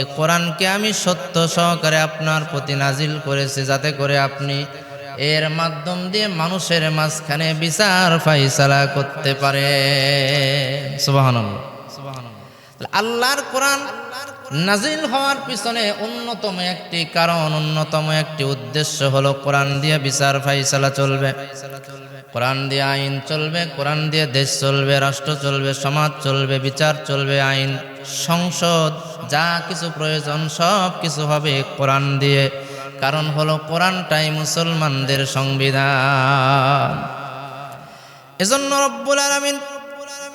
এই কোরআনকে আমি সত্য সহকারে আপনার প্রতি নাজিল করেছি যাতে করে আপনি এর মাধ্যম দিয়ে মানুষের মাঝখানে বিচার ফাইসালা করতে পারে। আল্লাহর কোরআন নাজিল হওয়ার পিছনে অন্যতম একটি কারণ, অন্যতম একটি উদ্দেশ্য হলো কোরআন দিয়ে বিচার ফাইসালা চলবে। কোরআন দিয়ে আইন চলবে, কোরআন দিয়ে দেশ চলবে, রাষ্ট্র চলবে, সমাজ চলবে, বিচার চলবে, আইন সংসদ যা কিছু প্রয়োজন সব কিছু হবে কোরআন দিয়ে। কারণ হলো কোরআনটাই মুসলমানদের সংবিধান। এজন্য রব্বুল আলামিন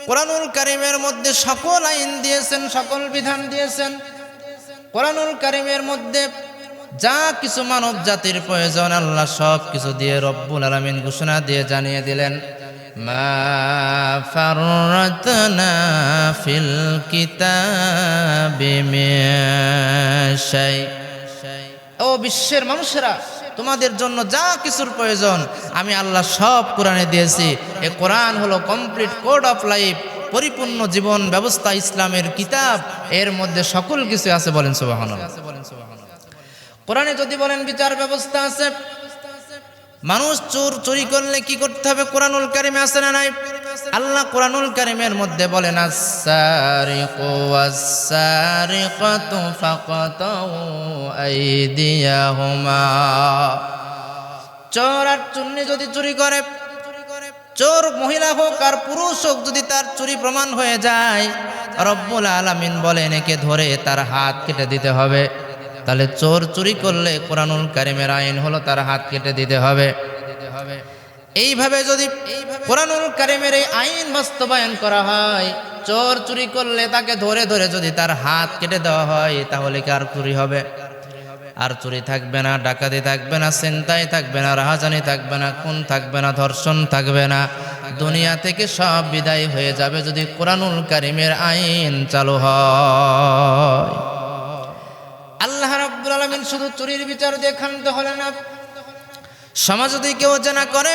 কোরআনুল কারিমের মধ্যে সকল আইন দিয়েছেন, সকল বিধান দিয়েছেন। কোরআনুল কারিমের মধ্যে যা কিছু মানব জাতির প্রয়োজন, আল্লাহ সব কিছু দিয়ে রব্বুল আলামিন ঘোষণা দিয়ে জানিয়ে দিলেন। ফিল কিতাবি মিন শাই। ও বিশ্বের মানুষেরা, তোমাদের জন্য যা কিছুর প্রয়োজন, আমি আল্লাহ সব কোরআনে দিয়েছি। এ কোরআন হলো কমপ্লিট কোড অফ লাইফ, পরিপূর্ণ জীবন ব্যবস্থা ইসলামের কিতাব। এর মধ্যে সকল কিছু আছে বলেন সুবাহান কোরআনে যদি বলেন বিচার ব্যবস্থা আছে মানুষ চোর চুরি করলে কি করতে হবে? কোরআনুল কারিমে আছে না নাই? আল্লাহ কোরআনুল কারিমের মধ্যে বলেন আসারিকু ওয়াসারিকাতু ফাকাতাউ আইদিয়াহুমা। চোর আর চুন্নি যদি চুরি করে, চোর মহিলা হোক আর পুরুষ হোক, যদি তার চুরি প্রমাণ হয়ে যায়, রব্বুল আলামিন বলেন, একে ধরে তার হাত কেটে দিতে হবে। তাহলে চোর চুরি করলে কোরআনুল কারিমের আইন হলো তার হাত কেটে দিতে হবে। এইভাবে যদি কোরআনুল কারিমের এই আইন বাস্তবায়ন করা হয়, চোর চুরি করলে তাকে ধরে ধরে যদি তার হাত কেটে দেওয়া হয়, তাহলে কি আর চুরি হবে? আর চুরি থাকবে না, ডাকাতি থাকবে না চিন্তাই থাকবে না, রাহাজানি থাকবে না, খুন থাকবে না, ধর্ষণ থাকবে না। দুনিয়া থেকে সব বিদায় হয়ে যাবে যদি কোরআনুল কারিমের আইন চালু হয়। আল্লাহ রাব্বুল আলামিন শুধু চুরির বিচার দিয়ে ক্ষান্ত হলেন না সমাজ যদি কেউ জানা করে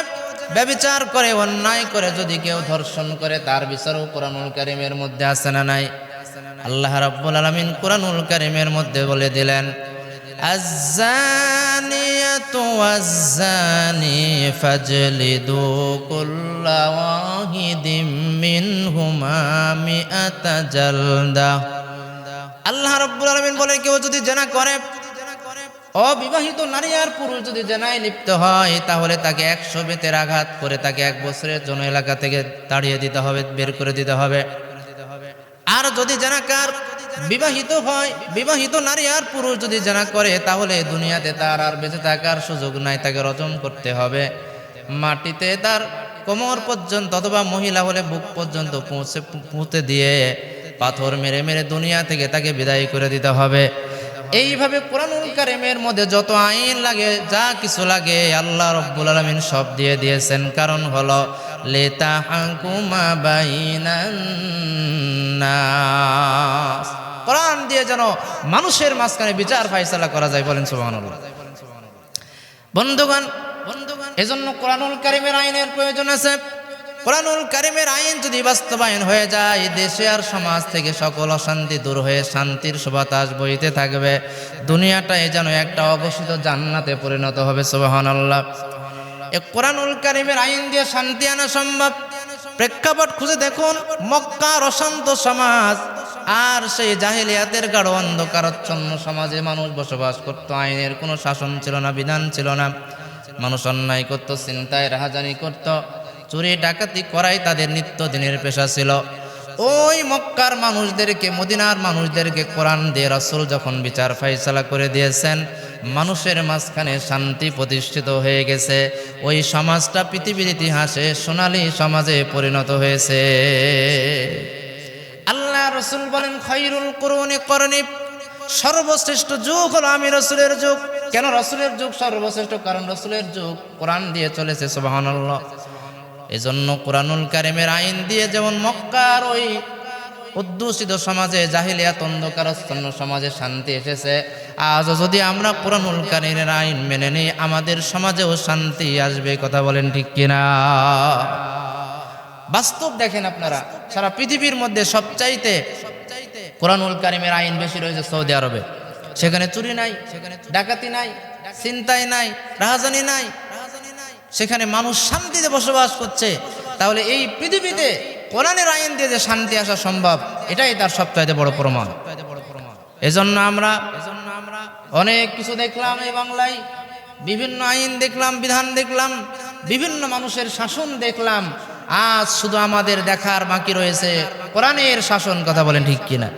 ব্যবিচার করে অন্যায় করে যদি কেউ ধর্ষণ করে তার বিচারও কোরআনুল কারিমের মধ্যে আছে না নাই আল্লাহ রাব্বুল আলামিন কোরআনুল কারিমের মধ্যে বলে দিলেন الزانية والزاني فاجلدوا كل واحد منهما مئة جلدة আল্লাহ রব্বুল আলমিন বলে কেউ যদি জেনা করে অবিবাহিত নারী আর পুরুষ যদি জেনায় লিপ্ত হয়, তাহলে তাকে একশো বেতের আঘাত করে তাকে এক বছরের জন্য এলাকা থেকে তাড়িয়ে দিতে হবে, বের করে দিতে হবে। আর যদি জানাকার বিবাহিত হয়, বিবাহিত নারী আর পুরুষ যদি জানা করে, তাহলে দুনিয়াতে তার আর বেঁচে থাকার সুযোগ নাই, তাকে রচন করতে হবে। মাটিতে তার কোমর পর্যন্ত অথবা মহিলা হলে বুক পর্যন্ত পৌঁছে পুঁতে দিয়ে পাথর মেরে মেরে দুনিয়া থেকে তাকে বিদায় করে দিতে হবে। এইভাবে কোরআনুল কারিমের মধ্যে যত আইন লাগে, যা কিছু লাগে, আল্লাহ রব্বুল আলমিন সব দিয়ে দিয়েছেন। কারণ হলো লেতা হাঙ্কুমা বাইনান কোরআন দিয়ে যেন মানুষের মাঝখানে বিচার ফাইসালা করা যায় বলেন সুবহানাল্লাহ। বন্ধুগণ বন্ধুগণ, এজন্য কোরআনুল কারিমের আইনের প্রয়োজন আছে। কোরআনুল কারিমের আইন যদি বাস্তবায়ন হয়ে যায়, দেশে আর সমাজ থেকে সকল অশান্তি দূর হয়ে শান্তির সুবাতাস বইতে থাকবে। দুনিয়াটা দুনিয়াটাই যেন একটা অঘোষিত জান্নাতে পরিণত হবে সুবাহান আল্লাহ এ কোরআনুল কারিমের আইন দিয়ে শান্তি আনা সম্ভব। প্রেক্ষাপট খুঁজে দেখুন, মক্কার অশান্ত সমাজ আর সেই জাহিলিয়াতের গাঢ় অন্ধকারচ্ছন্ন সমাজে মানুষ বসবাস করত। আইনের কোনো শাসন ছিল না, বিধান ছিল না। মানুষ অন্যায় করত চিন্তায় রাহাজানি করত। চুরি, ডাকাতি করাই তাদের নিত্যদিনের পেশা ছিল। ওই মক্কার মানুষদেরকে, মদিনার মানুষদেরকে কোরআন দিয়ে রাসূল যখন বিচার ফাইসালা করে দিয়েছেন, মানুষের মাঝখানে শান্তি প্রতিষ্ঠিত হয়ে গেছে। ওই সমাজটা পৃথিবীর ইতিহাসে সোনালি সমাজে পরিণত হয়েছে। আল্লাহ রসুল বলেন, খৈরুল করুনি করণি। সর্বশ্রেষ্ঠ যুগ হলো আমি রসুলের যুগ। কেন রসুলের যুগ? সর্বশ্রেষ্ঠ কারণ রসুলের যুগ কোরআন দিয়ে চলেছে, সুবহানাল্লাহ। এজন্য কোরআনুল কারিমের আইন দিয়ে যেমন মক্কার ওই উদ্দূষিত সমাজে, জাহিলিয়াত অন্ধকারচ্ছন্ন সমাজে শান্তি এসেছে আজ যদি আমরা কোরআনুল কারিমের আইন মেনে নিই, আমাদের সমাজেও শান্তি আসবে, কথা বলেন ঠিক কিনা? বাস্তব দেখেন আপনারা, সারা পৃথিবীর মধ্যে সবচাইতে কোরআনুল কারিমের আইন বেশি রয়েছে সৌদি আরবে। সেখানে চুরি নাই সেখানে ডাকাতি নাই চিন্তাই নাই, রাহাজানি নাই সেখানে মানুষ শান্তিতে বসবাস করছে, তাহলে এই পৃথিবীতে কোরআনের আইন দিয়ে যে শান্তি আসা সম্ভব, এটাই তার সবচাইতে বড় প্রমাণ। এজন্য আমরা অনেক কিছু দেখলাম এই বাংলায়, বিভিন্ন আইন দেখলাম, বিধান দেখলাম, বিভিন্ন মানুষের শাসন দেখলাম, আজ শুধু আমাদের দেখার বাকি রয়েছে কোরআনের শাসন, কথা বলেন ঠিক কিনা?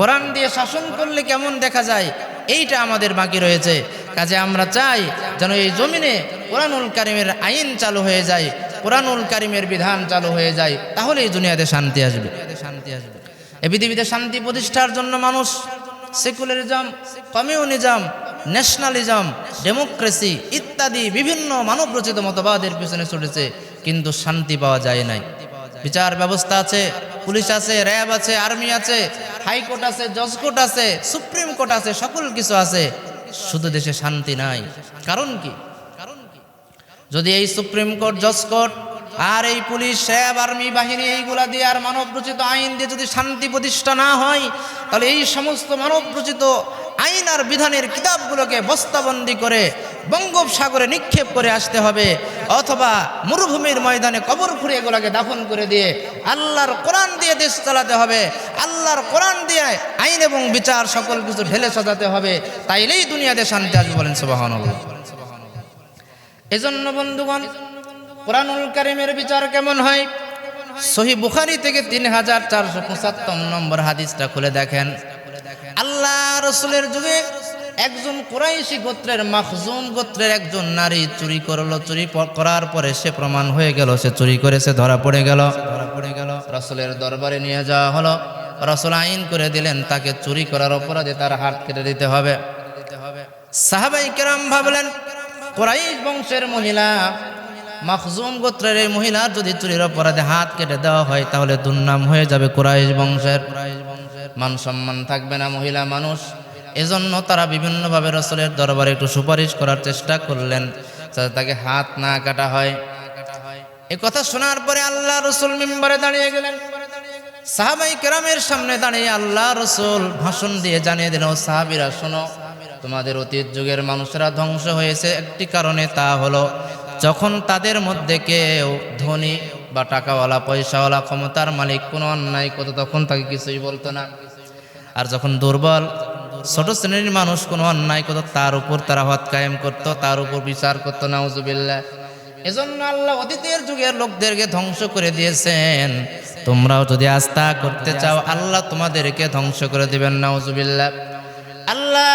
কোরআন দিয়ে শাসন করলে কেমন দেখা যায়? এইটা আমাদের বাকি রয়েছে। কাজে আমরা চাই যেন এই জমিনে কোরআনুল কারিমের আইন চালু হয়ে যায়, কোরআনুল কারিমের বিধান চালু হয়ে যায় তাহলে এই দুনিয়াতে শান্তি আসবে শান্তি আসবে। এ পৃথিবীতে শান্তি প্রতিষ্ঠার জন্য মানুষ সেকুলারিজম, কমিউনিজম, ন্যাশনালিজম, ডেমোক্রেসি ইত্যাদি বিভিন্ন মানবরচিত মতবাদের পিছনে ছুটেছে, কিন্তু শান্তি পাওয়া যায় নাই। বিচার ব্যবস্থা আছে, পুলিশ আছে, র্যাব আছে, আর্মি আছে, হাইকোর্ট আছে, জজ কোর্ট আছে, সুপ্রিম কোর্ট আছে, সকল কিছু আছে। শুধু দেশে শান্তি নাই। কারণ কি? যদি এই সুপ্রিম কোর্ট, জজ কোর্ট আর এই পুলিশ, র্যাব, আর্মি বাহিনী এইগুলা দিয়ে আর মানব রচিত আইন দিয়ে যদি শান্তি প্রতিষ্ঠা না হয়, তাহলে এই সমস্ত মানব রচিত আইন আর বিধানের কিতাবগুলোকে বস্তাবন্দি করে বঙ্গোপসাগরে নিক্ষেপ করে আসতে হবে, অথবা মরুভূমির ময়দানে কবর খুঁড়ে এগুলাকে দাফন করে দিয়ে আল্লাহর কোরআন দিয়ে দেশ চালাতে হবে, আল্লাহর কোরআন দিয়ে আইন এবং বিচার সকল কিছু ঢেলে সাজাতে হবে, তাইলেই দুনিয়াতে শান্তি আসবে বলেন সুবহানাল্লাহ। এজন্য বন্ধুগণ, কোরআনুল কারিমের বিচার কেমন হয়? সহি বুখারি থেকে তিন হাজার চারশো পঁচাত্তর নম্বর হাদিসটা খুলে দেখেন। রসুলের যুগে একজন কোরাইশি গোত্রের মাখজুম গোত্রের একজন নারী চুরি করল, চুরি করার পরে সে প্রমাণ হয়ে গেল, সে চুরি করেছে ধরা পড়ে গেল ধরা পড়ে গেল। রসুলের দরবারে নিয়ে যাওয়া হলো। রসুল আইন করে দিলেন, তাকে চুরি করার অপরাধে তার হাত কেটে দিতে হবে। সাহাবাই কেরাম ভাবলেন, কোরাইশ বংশের মহিলা, মখজুম গোত্রের এই মহিলার যদি চুরির অপরাধে হাত কেটে দেওয়া হয়, তাহলে দুর্নাম হয়ে যাবে কুরাইশ বংশের। মান সম্মান থাকবে না মহিলা মানুষ। এজন্য তারা বিভিন্নভাবে রসলের দরবারে একটু সুপারিশ করার চেষ্টা করলেন তাকে হাত না কাটা হয়। এ কথা শোনার পরে আল্লাহ রসুল মিম্বারে দাঁড়িয়ে গেলেন। সাহাবাই কেরামের সামনে দাঁড়িয়ে আল্লাহ রসুল ভাষণ দিয়ে জানিয়ে দিল "ও সাহাবিরা, শোনো, তোমাদের অতীত যুগের মানুষেরা ধ্বংস হয়েছে। একটি কারণে তা হলো, যখন তাদের মধ্যে কেউ ধনী বা টাকাওয়ালা, পয়সাওয়ালা, ক্ষমতার মালিক, কোনো অন্যায় করতো তখন তাকে কিছুই বলতো না। আর যখন দুর্বল, ছোট শ্রেণির মানুষ কোনো অন্যায় করতো, তার উপর তারা হত কায়েম করতো, তার উপর বিচার করতো, নাউজুবিল্লাহ। এজন্য আল্লাহ অতীতের যুগের লোকদেরকে ধ্বংস করে দিয়েছেন। তোমরাও যদি আস্থা করতে চাও, আল্লাহ তোমাদেরকে ধ্বংস করে দিবেন, নাউজুবিল্লাহ। আল্লাহ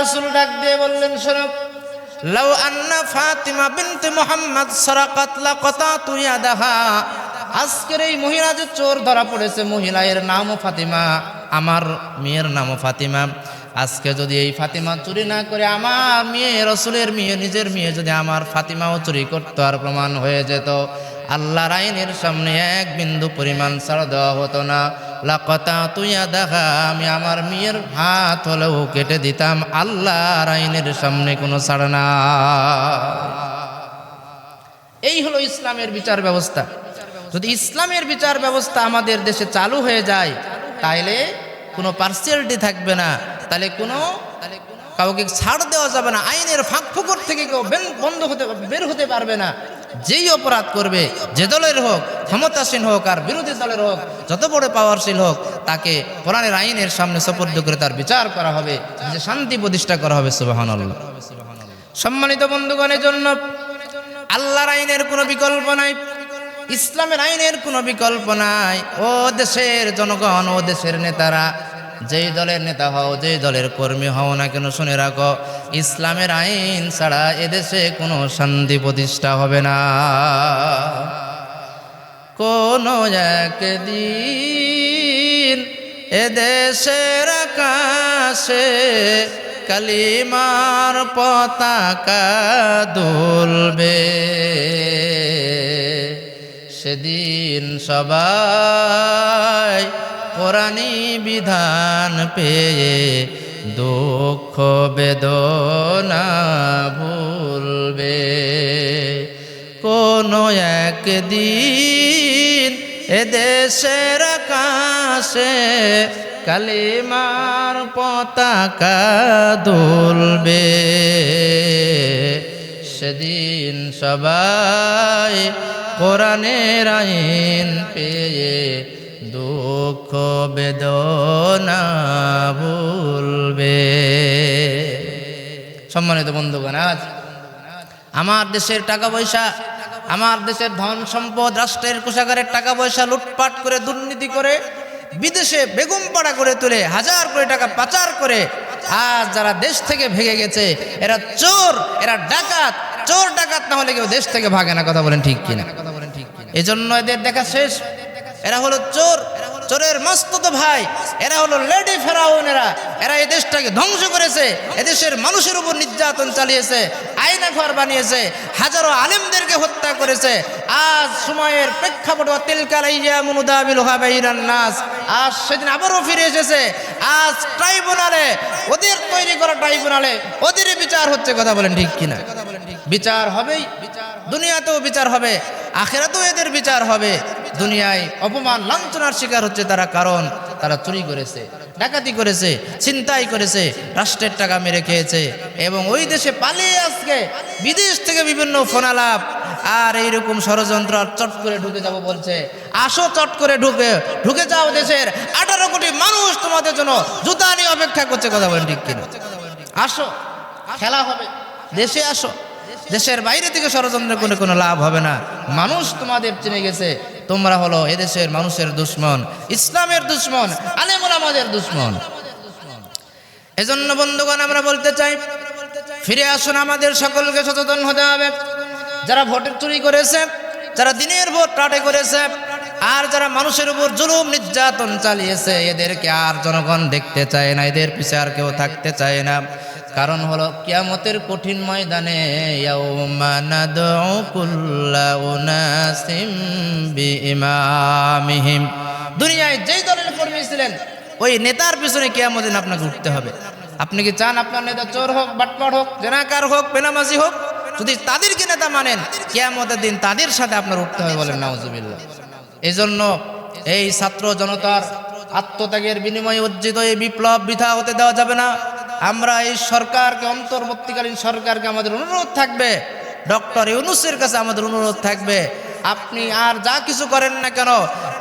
রসুল ডাক দিয়ে বললেন, শোনো লাউ আন্না ফাতিমা বিনতে মোহাম্মদ সরাকাত লাকাতাতু ইয়াদাহা আজকের এই মহিলা যে চোর ধরা পড়েছে, মহিলা এর নামও ফাতিমা, আমার মেয়ের নামও ফাতিমা। আজকে যদি এই ফাতিমা চুরি না করে, আমার মেয়ে, রসুলের মেয়ে, নিজের মেয়ে যদি আমার ফাতিমাও চুরি করতো, আর প্রমাণ হয়ে যেত, আল্লাহর আইনের সামনে এক বিন্দু পরিমাণ ছাড় দেওয়া হতো না। লাকতা তুইয়া দেখা আমি আমার মেয়ের হাত হলেও কেটে দিতাম আল্লাহর আইনের সামনে কোনো ছাড় না। এই হলো ইসলামের বিচার ব্যবস্থা। যদি ইসলামের বিচার ব্যবস্থা আমাদের দেশে চালু হয়ে যায়, তাইলে কোনো পার্সিয়ালিটি থাকবে না তাহলে কোনো কাউকে ছাড় দেওয়া যাবে না, আইনের ফাঁক ফুকর থেকে কেউ বেন- বন্ধ হতে বের হতে পারবে না। যেই অপরাধ করবে, যে দলের হোক, ক্ষমতাসীন হোক আর বিরোধী দলের হোক, যত বড় পাওয়ারশীল হোক, তাকে কোরআনের আইনের সামনে সপর্দ করে তার বিচার করা হবে যে শান্তি প্রতিষ্ঠা করা হবে সুবাহান সম্মানিত বন্ধুগণের জন্য আল্লাহর আইনের কোনো বিকল্প নাই, ইসলামের আইনের কোনো বিকল্প নাই। ও দেশের জনগণ, ও দেশের নেতারা যেই দলের নেতা হও, যেই দলের কর্মী হও না কেন, শুনে রাখো, ইসলামের আইন ছাড়া এদেশে কোনো শান্তি প্রতিষ্ঠা হবে না। কোনো একদিন এদেশের আকাশ কালিমার পতাকা দুলবে। সেদিন সবাই কোরআনি বিধান পেয়ে দুঃখ বেদনা ভুলবে। কোনো একদিন এদেশের আকাশে কালিমার পতাকা দুলবে। সেদিন সবাই কোরআনের আইন পেয়ে দুঃখ বেদনা ভুলবে। সম্মানিত বন্ধুগণ, আজ আমার দেশের টাকা পয়সা, আমার দেশের ধন সম্পদ, রাষ্ট্রের কোষাগারের টাকা পয়সা লুটপাট করে, দুর্নীতি করে, বিদেশে বেগম পাড়া করে তুলে, হাজার করে টাকা পাচার করে, আজ যারা দেশ থেকে ভেঙে গেছে, এরা চোর, এরা ডাকাত, চোর ডাকাত না হলে কেউ দেশ থেকে ভাগে না, কথা বলেন ঠিক কিনা? কথা বলেন ঠিক এই জন্য এদের দেখা শেষ। এরা হলো চোর চোরের মস্ত তো ভাই, এরা হলো লেডি ফেরাউন এরা। এই দেশটাকে ধ্বংস করেছে, এদেশের মানুষের উপর নির্যাতন চালিয়েছে, আইনা ঘর বানিয়েছে, হাজারো আলেমদেরকে হত্যা করেছে। আজ সময়ের প্রেক্ষাপট নাস। আজ সেদিন আবারও ফিরে এসেছে। আজ ট্রাইব্যুনালে, ওদের তৈরি করা ট্রাইব্যুনালে ওদের বিচার হচ্ছে, কথা বলেন ঠিক কিনা? বিচার হবেই। দুনিয়াতেও বিচার হবে, আখেরাতেও এদের বিচার হবে। দুনিয়ায় অপমান, লাঞ্ছনার শিকার হচ্ছে তারা, কারণ তারা চুরি করেছে, ডাকাতি করেছে, ছিনতাই করেছে, রাষ্ট্রের টাকা মেরে খেয়েছে এবং ওই দেশে পালিয়ে আজকে বিদেশ থেকে বিভিন্ন ফোনালাপ, আর এইরকম ষড়যন্ত্র চট করে ঢুকে যাব বলছে। আসো, চট করে ঢুকে ঢুকে যাও দেশের। আঠারো কোটি মানুষ তোমাদের জন্য জুতা নিয়ে অপেক্ষা করছে। কথা বলেন ঠিক কিনা। আসো, খেলা হবে, দেশে আসো। দেশের বাইরে থেকে ষড়যন্ত্রের কোনো কোনো লাভ হবে না। মানুষ তোমাদের চিনে গেছে, তোমরা হলো এদেশের মানুষের দুশ্মন, ইসলামের দুশ্মন, আলেমুল আমাদের দুশ্মন। এজন্য বন্ধুগণ, আমরা বলতে চাই, ফিরে আসুন আমাদের সকলকে সচেতন হতে হবে। যারা ভোটের চুরি করেছে, যারা দিনের ভোট টাটে করেছে, আর যারা মানুষের উপর জুলুম, নির্যাতন চালিয়েছে, এদেরকে আর জনগণ দেখতে চায় না, এদের পিছে আর কেউ থাকতে চায় না। কারণ হলো কিয়ামতের কঠিন ময়দানে দুনিয়ায় যেই দলের কর্মী ছিলেন, ওই নেতার পিছনে কিয়ামত দিন আপনাকে উঠতে হবে। আপনি কি চান আপনার নেতা চোর হোক, বাটপাট হোক, জেনাকার হোক, বেনামাজি হোক, যদি তাদেরকে নেতা মানেন, কিয়ামতের দিন তাদের সাথে আপনার উঠতে হবে বলেন, নাউজুবিল্লাহ। এই জন্য এই ছাত্র জনতার আত্মত্যাগের বিনিময়ে অর্জিত এই বিপ্লব বৃথা হতে দেওয়া যাবে না। আমরা এই সরকারকে, অন্তর্বর্তীকালীন সরকারকে আমাদের অনুরোধ থাকবে। ডক্টর ইউনুসের কাছে আমাদের অনুরোধ থাকবে। আপনি আর যা কিছু করেন না কেন,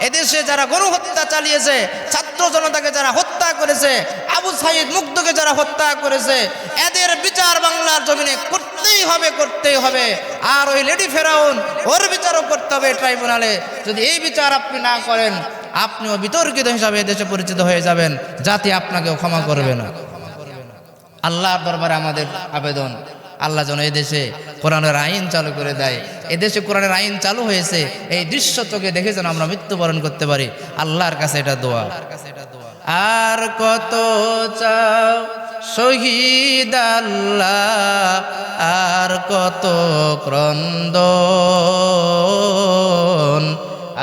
এদেশে যারা গণহত্যা চালিয়েছে, ছাত্র জনতাকে যারা হত্যা করেছে, আবু সাইদ মুগ্ধকে যারা হত্যা করেছে, এদের বিচার বাংলার জমিনে করতেই হবে করতেই হবে। আর ওই লেডি ফেরাউন, ওর বিচারও করতে হবে ট্রাইব্যুনালে। যদি এই বিচার আপনি না করেন, আপনিও বিতর্কিত হিসাবে দেশে পরিচিত হয়ে যাবেন। জাতি আপনাকেও ক্ষমা করবে না। আল্লাহর দরবারে আমাদের আবেদন। আল্লাহ যেন এই দেশে কোরআনের আইন চালু করে দেয়। এদেশে কোরআনের আইন চালু হয়েছে, এই দৃশ্য চোখে দেখে যেন আমরা মৃত্যুবরণ করতে পারি। আল্লাহর কাছে এটা দোয়া। আর কত চাও শহীদ আল্লাহ, আর কত ক্রন্দন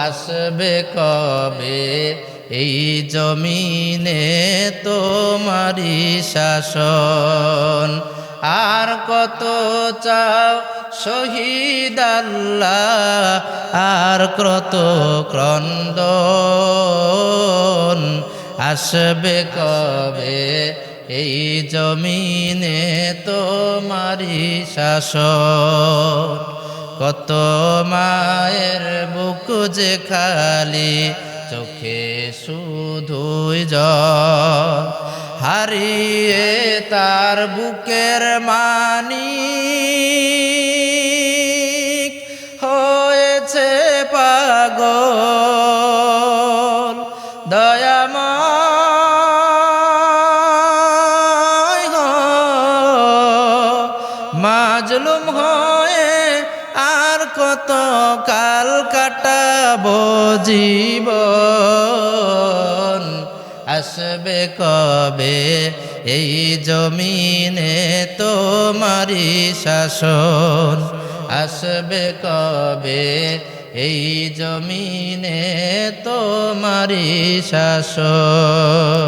আসবে কবে? এই জমিনে তোমারি শাসন। আর কত চাও শহীদ আল্লাহ, আর কত ক্রন্দন আসবে কবে? এই জমিনে তোমারি শাসন। কত মায়ের বুক যে খালি চোখে শুধুই জল হারিয়ে তার বুকের মানি হয়েছে পাগল। দয়াময় মাজলুম হয়ে কত কাল কাটাবো জীবন। আসবে কবে? এই জমিনে তোমারি শাসন। আসবে কবে? এই জমিনে তোমারি শাসন।